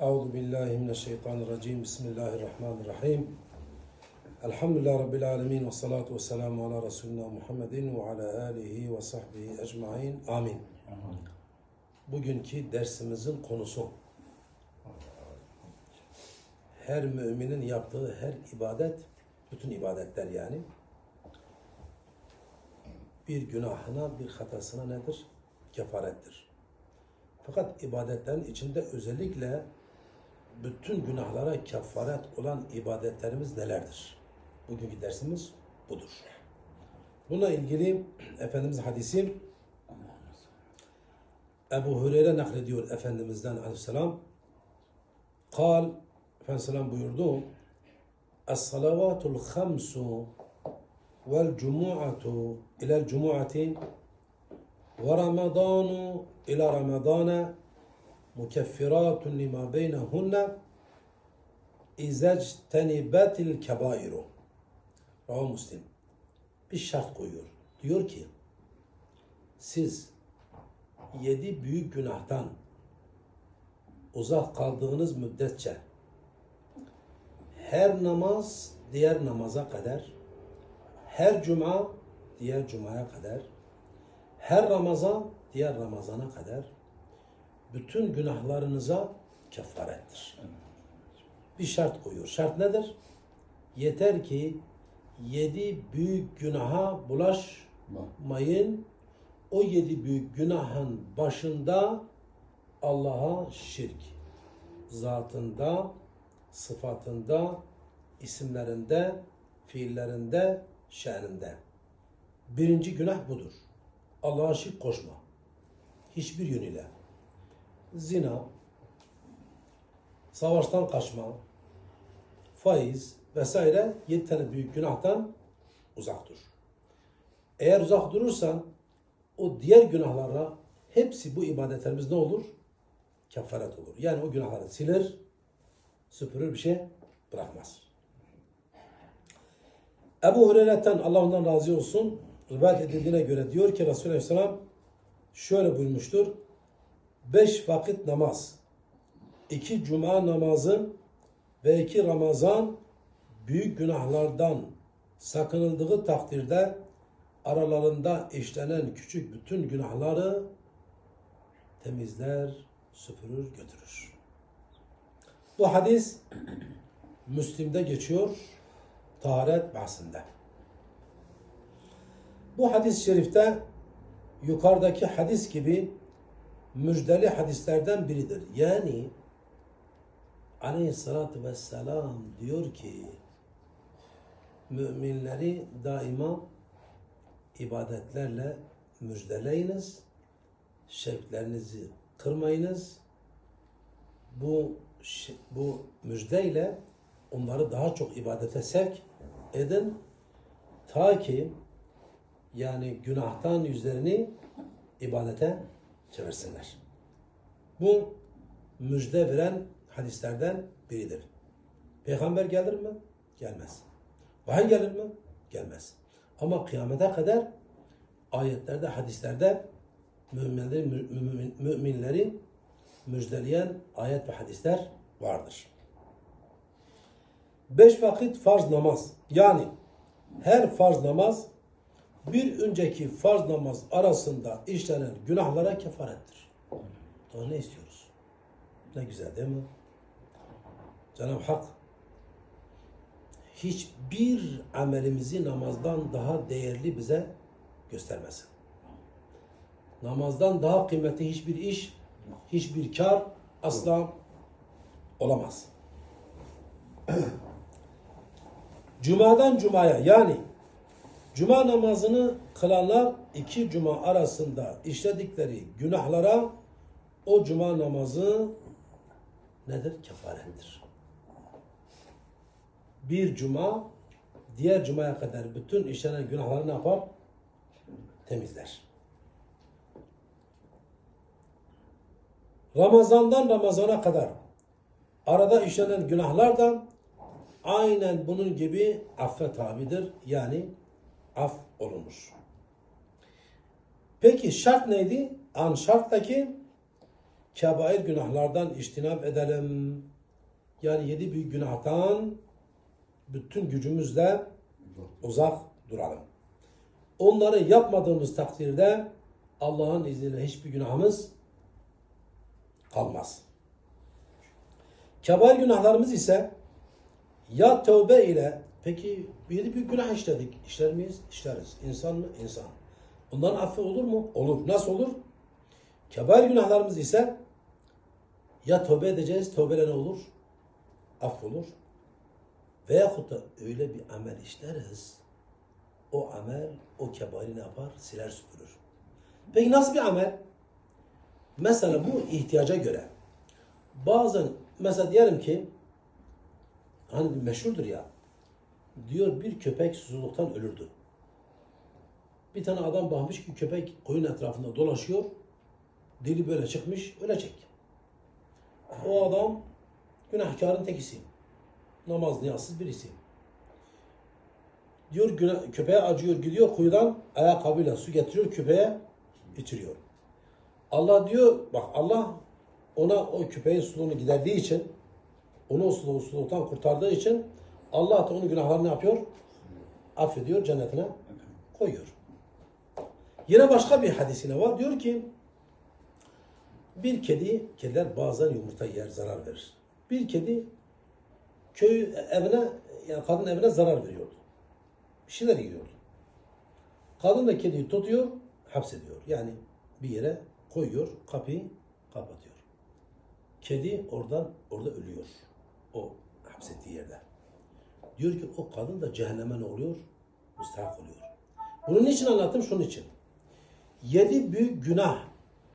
Euzu billahi mineşşeytanirracim. Bismillahirrahmanirrahim. Elhamdülillahi rabbil alamin ve salatu vesselamu ala resulina Muhammedin ve ala alihi ve sahbihi ecmaîn. Amin. Bugünkü dersimizin konusu her müminin yaptığı her ibadet, bütün ibadetler yani bir günahına, bir hatasına nedir? Kefarettir. Fakat ibadetlerin içinde özellikle bütün günahlara kefaret olan ibadetlerimiz nelerdir? Bugünkü dersimiz budur. Buna ilgili Efendimiz hadisi Ebu Hureyre naklediyor Efendimiz'den aleyhisselam. Kal, Efendimiz selam buyurdu. Es-salavatul khamsu vel cumu'atu ilel cumu'ati ve ramadanu ila ramadana mukeffiratun lima beynehunne izectenibetil kebairu. Rahu Müslim. Bir şart koyuyor. Diyor ki siz yedi büyük günahtan uzak kaldığınız müddetçe her namaz diğer namaza kadar, her cuma diğer cumaya kadar, her Ramazan diğer Ramazana kadar bütün günahlarınıza kefarettir. Bir şart koyuyor. Şart nedir? Yeter ki yedi büyük günaha bulaşmayın. O yedi büyük günahın başında Allah'a şirk, zatında, sıfatında, isimlerinde, fiillerinde, şe'ninde. Birinci günah budur. Allah'a şirk koşma. Hiçbir yönüyle. Zina, savaştan kaçma, faiz vesaire yedi tane büyük günahtan uzak dur. Eğer uzak durursan o diğer günahlara hepsi bu ibadetlerimiz ne olur? Kefaret olur. Yani o günahları siler, süpürür bir şey bırakmaz. Ebu Hureyre'den Allah ondan razı olsun rivayet edildiğine göre diyor ki Resulü Aleyhisselam şöyle buyurmuştur. Beş vakit namaz, iki cuma namazı ve iki Ramazan büyük günahlardan sakınıldığı takdirde aralarında işlenen küçük bütün günahları temizler, süpürür, götürür. Bu hadis Müslim'de geçiyor taharet bahsinde. Bu hadis-i şerifte yukarıdaki hadis gibi müjdeli hadislerden biridir. Yani aleyhissalatü vesselam diyor ki müminleri daima ibadetlerle müjdeleyiniz, şevklerinizi kırmayınız. Bu bu müjdeyle onları daha çok ibadete sevk edin ta ki yani günahtan yüzlerini ibadete çevirsinler. Bu müjde veren hadislerden biridir. Peygamber gelir mi? Gelmez. Vahiy gelir mi? Gelmez. Ama kıyamete kadar ayetlerde, hadislerde müminleri, mümin, müminleri müjdeleyen ayet ve hadisler vardır. Beş vakit farz namaz. Yani her farz namaz bir önceki farz namaz arasında işlenen günahlara kefarettir. Daha ne istiyoruz? Ne güzel değil mi? Cenab-ı Hak hiçbir amelimizi namazdan daha değerli bize göstermesin. Namazdan daha kıymetli hiçbir iş, hiçbir kar asla olamaz. Cuma'dan Cuma'ya yani Cuma namazını kılanlar iki cuma arasında işledikleri günahlara o cuma namazı nedir? Kefarettir. Bir cuma diğer cumaya kadar bütün işlenen günahları ne yapar? Temizler. Ramazandan Ramazana kadar arada işlenen günahlar da aynen bunun gibi affe tabidir. Yani af olunur. Peki şart neydi? An şarttaki kebair günahlardan iştinab edelim. Yani yedi büyük günahtan bütün gücümüzle uzak duralım. Onları yapmadığımız takdirde Allah'ın izniyle hiçbir günahımız kalmaz. Kebair günahlarımız ise ya tövbe ile peki yedi büyük günah işledik. İşler miyiz? İşleriz. İnsan mı? İnsan. Onların affı olur mu? Olur. Nasıl olur? Kebair günahlarımız ise ya tövbe edeceğiz. Tövbeyle ne olur? Aff olur. Veyahut da öyle bir amel işleriz. O amel o kebairi ne yapar? Siler süpürür. Peki nasıl bir amel? Mesela bu ihtiyaca göre. Bazen mesela diyelim ki hani meşhurdur ya. Diyor bir köpek susuzluktan ölürdü. Bir tane adam bakmış ki köpek koyun etrafında dolaşıyor. Dili böyle çıkmış, ölecek. O adam günahkarın tekisi. Namaz niyazsız birisi. Diyor köpeğe acıyor gidiyor kuyudan ayakkabıyla su getiriyor köpeğe içiriyor. Allah diyor bak Allah ona o köpeğin suluğunu giderdiği için onu o suluğu, suluktan kurtardığı için Allah da onun günahlarını ne yapıyor? Affediyor cennetine koyuyor. Yine başka bir hadisine var. Diyor ki bir kedi, kediler bazen yumurta yer, zarar verir. Bir kedi köy evine, yani kadın evine zarar veriyordu. Bir şeyler yiyordu. Kadın da kediyi tutuyor, hapsediyor. Yani bir yere koyuyor, kapıyı kapatıyor. Kedi oradan, orada ölüyor. O hapsettiği yerde. Diyor ki o kadın da cehenneme ne oluyor? Müstahak oluyor. Bunun için anlattım? Şunun için. Yedi büyük günah